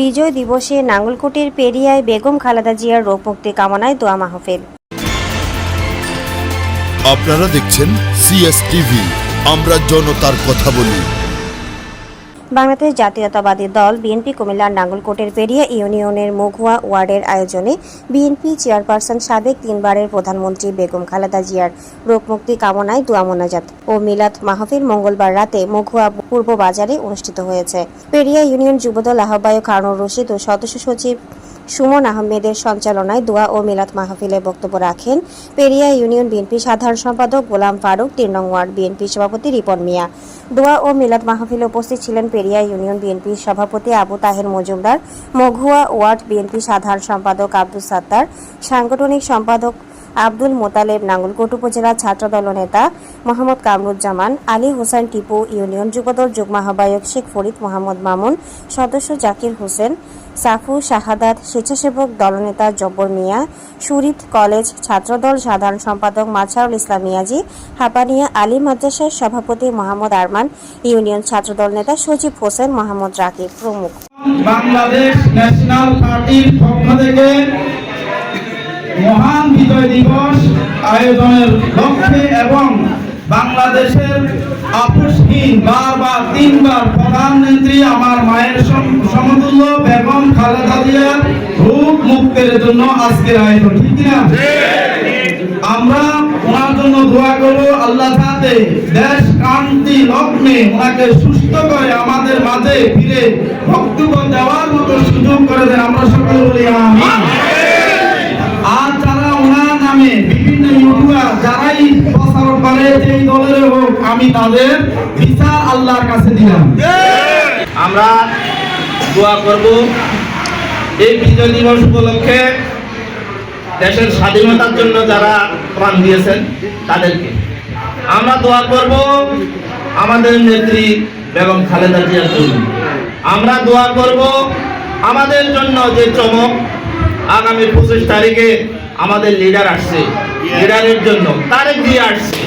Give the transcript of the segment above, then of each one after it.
বিজয় দিবসে নাঙ্গলকোটের পেরিয়ায় বেগম খালেদা জিয়ার রোগ মুক্তি কামনায় দোয়া মাহফিল। আপনারা দেখছেন সিএসটিভি আমরা জনতার কথা বলি। বাংলাদেশ জাতীয়তাবাদী দল বিএনপি কুমিল্লার নাঙ্গলকোটের পেরিয়া ইউনিয়নের মঘুয়া ওয়ার্ডের আয়োজনে বিএনপি চেয়ারপারসন সাবেক তিনবারের প্রধানমন্ত্রী বেগম খালেদা জিয়ার রোগমুক্তি কামনায় দোয়া মোনাজাত ও মিলাদ মাহফিল মঙ্গলবার রাতে মঘুয়া পূর্ব বাজারে অনুষ্ঠিত হয়েছে। পেরিয়া ইউনিয়ন যুবদল আহ্বায়ক হারুন রশিদ ও সদস্য সচিব সুমন আহমেদের সঞ্চালনায় দোয়া ও মিলাদ মাহফিলে বক্তব্য রাখেন পেরিয়া ইউনিয়ন বিএনপি সাধারণ সম্পাদক গোলাম ফারুক তিন নং ওয়ার্ড বিএনপি সভাপতি রিপন মিয়া। দোয়া ও মিলাদ মাহফিলে উপস্থিত ছিলেন পেরিয়া ইউনিয়ন বিএনপির সভাপতি আবু তাহের মজুমদার, মঘুয়া ওয়ার্ড বিএনপি সাধারণ সম্পাদক আব্দুল সাত্তার, সাংগঠনিক সম্পাদক আব্দুল মোতালেব নাঙ্গলকোট উপজেলা ছাত্রদল নেতা মোহাম্মদ কামরুজ্জামান, আলী হোসেন টিপু ইউনিয়ন যুবদল যুগ্ম আহ্বায়ক শেখ ফরিদ মোহাম্মদ মামুন, সদস্য জাকির হোসেন, সাফু শাহাদাত, স্বেচ্ছাসেবক দলনেতা জব্বর মিয়া, সুরিত কলেজ ছাত্রদল সাধারণ সম্পাদক মাছারুল ইসলাম মিয়াজি, হাপানিয়া আলী মাদ্রাসার সভাপতি মোহাম্মদ আরমান, ইউনিয়ন ছাত্রদল নেতা সজীব হোসেন, মোহাম্মদ রাকিব প্রমুখ। বাংলাদেশ ন্যাশনাল পার্টির পক্ষ থেকে মহান বিজয় দিবস আয়োজনের লক্ষ্যে এবং বাংলাদেশের আপোষহীন বারবার তিনবার প্রধানমন্ত্রী আমার মায়ের সম- সমতুল্য বেগম খালেদা জিয়ার রূপ মুক্তের জন্য আজকের আয়োজন, ঠিক না আমরা ওনার জন্য দোয়া করব, আল্লাহ যাতে দেশ কান্তি লগ্নে ওনাকে সুস্থ করে আমাদের মাঝে ফিরে বক্তব্য দেওয়ার মতো সুযোগ করে দেন। আমরা সকলে বলি যারা নামে বিভিন্ন ইউটিউবার যারাই প্রচার করে যেই দলের হোক, আমি তাদের বিচার আল্লাহর কাছে দিলাম। আমরা দোয়া করব এই বিজয় দিবস উপলক্ষে দেশের স্বাধীনতার জন্য যারা প্রাণ দিয়েছেন তাদেরকে। আমরা দোয়া করব আমাদের নেত্রী বেগম খালেদা জিয়ার জন্য। আমরা দোয়া করব আমাদের জন্য যে চমক আগামী পঁচিশ তারিখে আমাদের লিডার আসছে লিডারের জন্য। তারেক দিয়ে আসছে।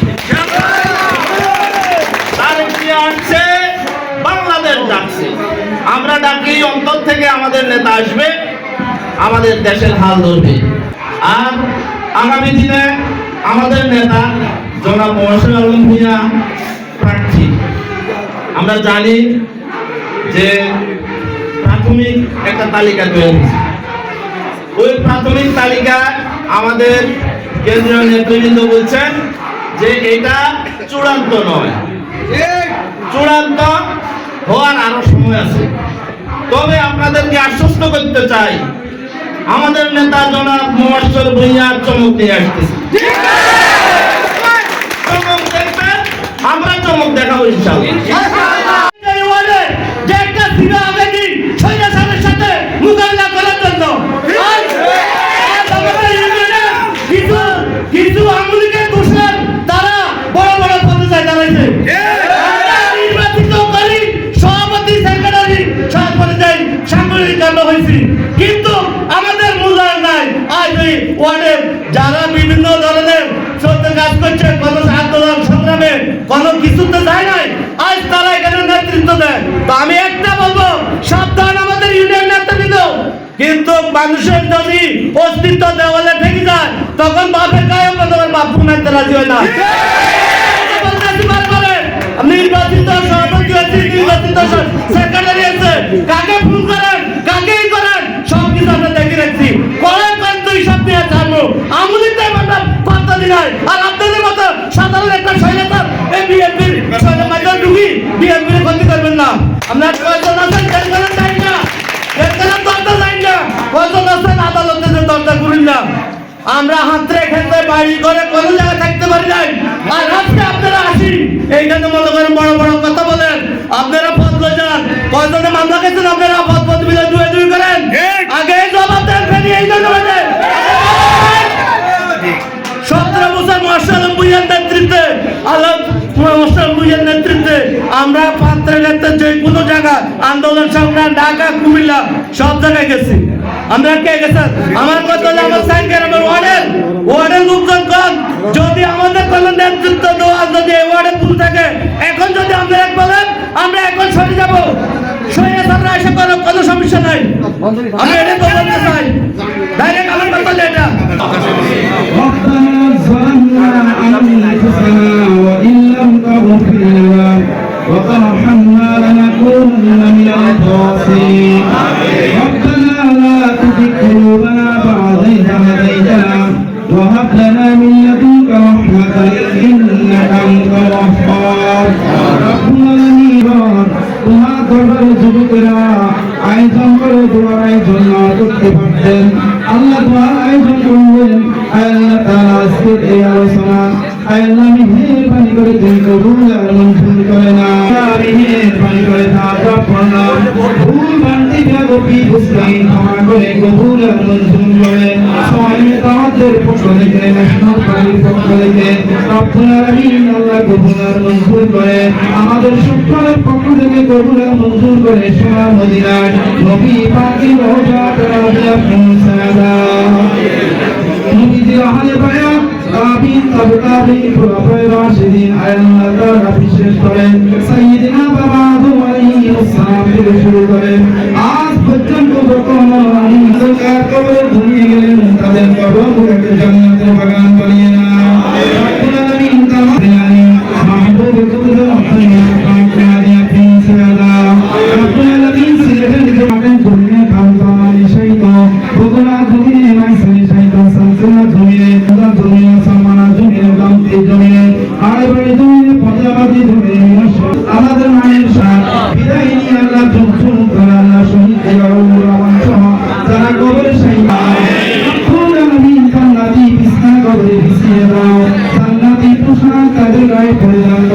তারেক দিয়ে আসছে বাংলাদেশ ডাকছে। আমরা ডাকি অন্তর থেকে আমাদের নেতা আসবে আমাদের দেশের হাল ধরবে। আর আগামী দিনে আমাদের নেতা জনাব মহাশয় আলম ভূঁইয়া প্রার্থী। আমরা জানি যে প্রাথমিক একটা তালিকা তৈরি ওই প্রাথমিক তালিকা আমাদের কেন্দ্রীয় নেতৃবৃন্দ বলছেন যে এটা চূড়ান্ত নয়। চূড়ান্ত হওয়ার আরও সময় আছে। তবে আপনাদেরকে আশ্বস্ত করতে চাই আমাদের নেতা জনাব মোয়াশ্বর ভূঁইয়া চমক নিয়ে আসতেছে। আমরা চমক দেখাবো ইনশাআল্লাহ। কিন্তু আমাদের মূল্যায়ন নাই। আজ এই ওয়ার্ডের যারা বিভিন্ন ধরনের সত্য কাজ করছে কোনো আন্দোলন সংগ্রামে, কোনো কিছুতে যায় নাই, আজ তারা এখানে নেতৃত্ব দেয়। তো আমি একটা বলব, সাবধান আমাদের ইউনিয়ন নেতৃত্ব কিন্তু মানুষের যদি অস্তিত্ব দেওয়ালে ঠেকে যায়, তখন বাপের গায়ে তখন বাপ ঘুমাইতে রাজি হয় না। নির্বাচিত সভাপতি আছে নির্বাচিত সেক্রেটারি আছে কাকে ফোন করেন আমরা হাতরে খেতে বাড়ি করে কোনো জায়গায় থাকতে পারি নাই। আর আজকে আপনারা আসি, এইখানে মনে করেন বড় বড় কথা বলেন। আপনারা পদ বোঝান। কয়জনে মামলা গেছেন আপনারা পদ পদ দুয়ে দুই করেন। আন্দোলন সংগ্রাম ঢাকা, কুমিল্লা, সব জায়গায় গেছি। আমরা কে গেছে? আমার কথা হলো আমার সাইকেল আমার ওয়ার্ডের ওয়ার্ডের লোকজন কম। যদি আমাদের কোনো নেতৃত্ব দেওয়া, যদি এই ওয়ার্ডে ভুল থাকে, এখন যদি আমরা এক বলেন, আমরা এখন সরে যাব। সরে আমরা এসে কোনো কোনো সমস্যা নাই। আমি ربنا لا تزغ قلوبنا بعد إذ هديتنا وهب لنا من لدنك رحمة إنك أنت الوهاب رب العالمين তোমার দরবারে যুবকেরা আয়োজন করে তোমার আয়োজন না করতে পারতেন আল্লাহ তোমার আয়োজন করলেন আল্লাহ তাআলা আজকের এই আলোচনা আল্লাহ মেহেরবানি করে তুমি কবুল আর মঞ্জুর করে না আমি মেহেরবানি করে তাআলা প্রণাম ভুল ভ্রান্তি বুঝলাই ক্ষমা করে কবুল আর মঞ্জুর করে সবাই আমাদের পক্ষ থেকে ন্যাশনাল পার্টির পক্ষ থেকে আমাদের সকলের পক্ষ থেকে কবুল মঞ্জুর করে সোনার মদিনায় নবী তাআলা বিশেষ করে সাইয়্যিদিনা কবরে ঘুমিয়ে গেলেন তাদের কবরগুলোকে জান্নাতের বাগান।